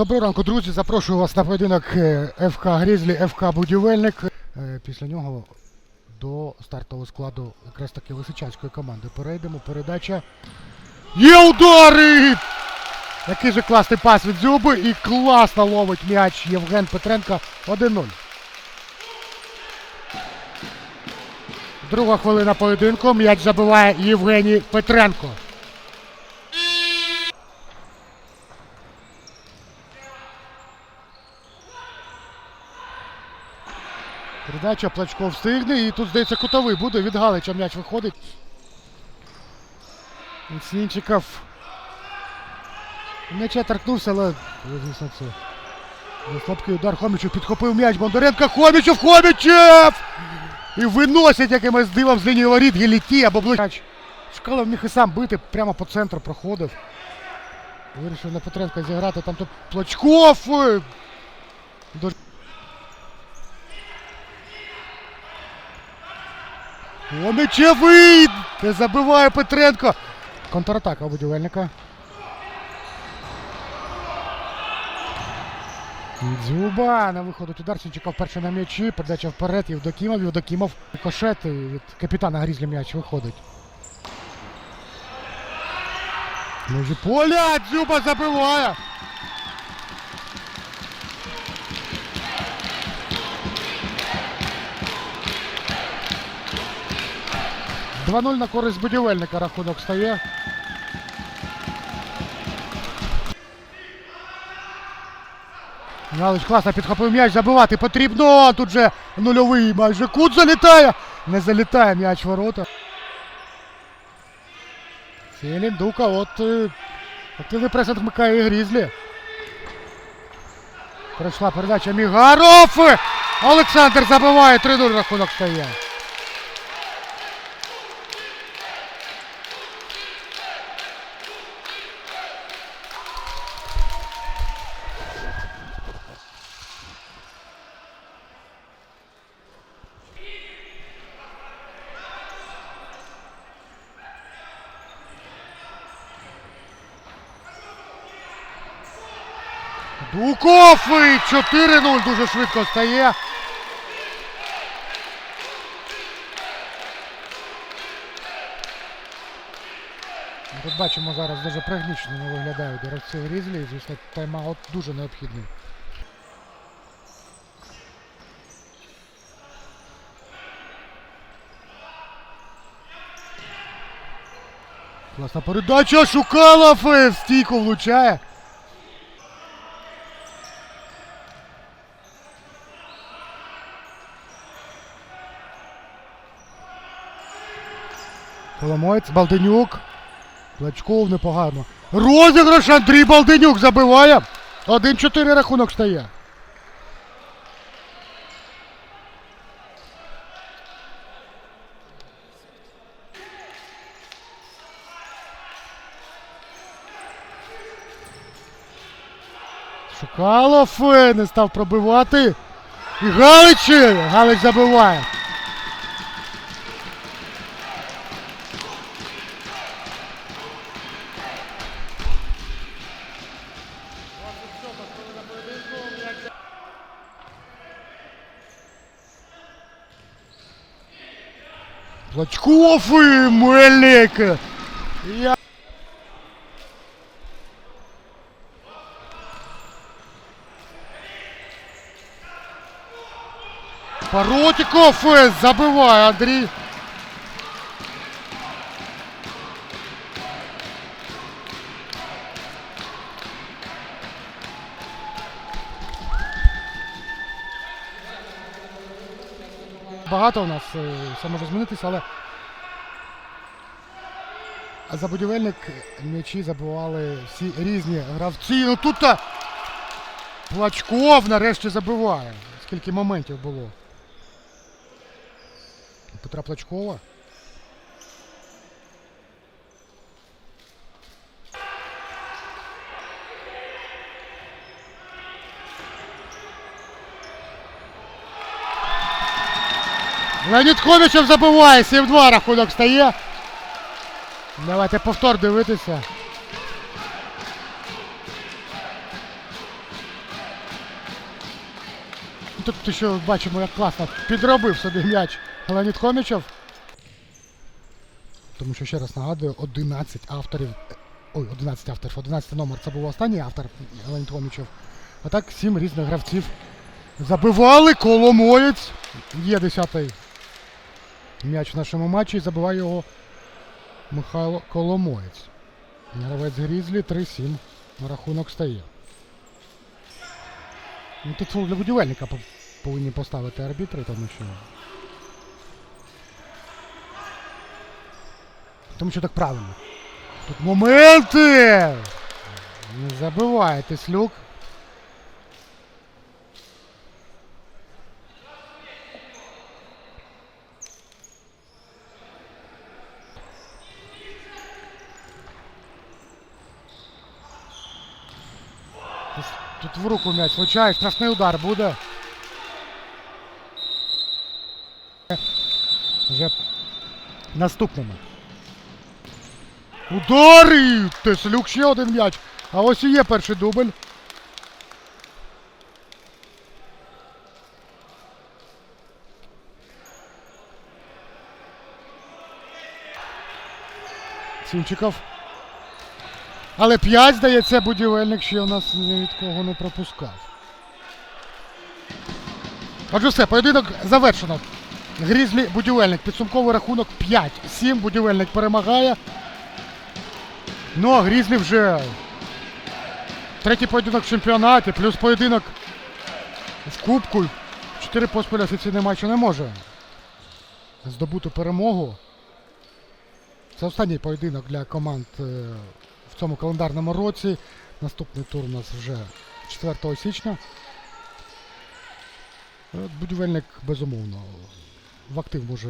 Доброго ранку, друзі. Запрошую вас на поєдинок е, ФК Грізлі, ФК Будівельник. Е, Після нього до стартового складу якраз таки Лисичанської команди перейдемо. Передача. Є удари! Який же класний пас від Зюби і класно ловить м'яч Євген Петренко 1-0. Друга хвилина поєдинку. М'яч забиває Євгеній Петренко. Передача Плачко встигне і тут, здається, кутовий буде. Від Галича м'яч виходить. Сінчиков. М'яча торкнувся, але, звісно, це. Слабкий удар Хомічев підхопив м'яч. Бондаренко Хомічев! Хомічев! І виносять якимось дивом з лінії воріт Геліті або ближче. Шкалов міг і сам бити, прямо по центру проходив. Вирішив на Петренка зіграти, там тут Плачков! е, До... Хомічевий! Не забиває Петренко! Контратака будівельника. Дзюба на виходить удар Сінчиков перший на м'ячі, передача вперед, Євдокімов, Євдокімов кошет від капітана Грізлі м'яч виходить. Межі поля, Дзюба забиває! Два 0 на користь будівельника рахунок стає. Галич класно підхопив м'яч, забивати потрібно. Тут же нульовий майже кут залітає. Не залітає м'яч ворота. Філін, Дука, от е, активний пресинг вмикає Грізлі. Пройшла передача Мігаров. Олександр забиває 3-0 рахунок стає. Дуков і 4-0 дуже швидко стає. Тут бачимо зараз дуже пригнічено виглядають гравці Грізлі. і, Звісно, тайм-аут дуже необхідний. Класна передача, Шукалов е, в стійку влучає. Коломоєць, Балденюк. Плачков непогано. Розіграш Андрій Балденюк забиває. 1-4 рахунок стає. Шукалов не став пробивати. І Галич, е, Галич забиває. Плачков і Мельник. Я... Паротиков е, забиває Багато у нас е, все може змінитися, але за будівельник м'ячі забивали всі різні гравці. Ну тут Плачков нарешті забиває. Скільки моментів було. Петра Плачкова. Леонід Хомічев забиває, 7-2 рахунок стає. Давайте повтор дивитися. Тут ще бачимо, як класно підробив собі м'яч Леонід Хомічев. Тому що ще раз нагадую, 11 авторів. Ой, 11 авторів, 11 номер це був останній автор Леонід Хомічев. А так 7 різних гравців забивали Коломоєць. Є 10-й м'яч в нашому матчі і забиває його Михайло Коломоєць. Гравець Грізлі 3-7 на рахунок стає. Ну, тут для будівельника повинні поставити арбітри, тому що. Тому що так правильно. Тут моменти! Не забивайте, Слюк. Тут, в руку м'яч влучає, страшний удар буде. Вже наступними. Удари! Теслюк ще один м'яч. А ось і є перший дубль. Сінчиков. Але 5, здається, будівельник ще у нас ні від кого не пропускав. Отже, все, поєдинок завершено. Грізлі будівельник. Підсумковий рахунок 5-7. Будівельник перемагає. Ну а Грізлі вже третій поєдинок в чемпіонаті, плюс поєдинок в Кубку. Чотири поспіль офіційний матч не може здобути перемогу. Це останній поєдинок для команд е, цьому календарному році. Наступний тур у нас вже 4 січня. Е, Будівельник, безумовно, в актив може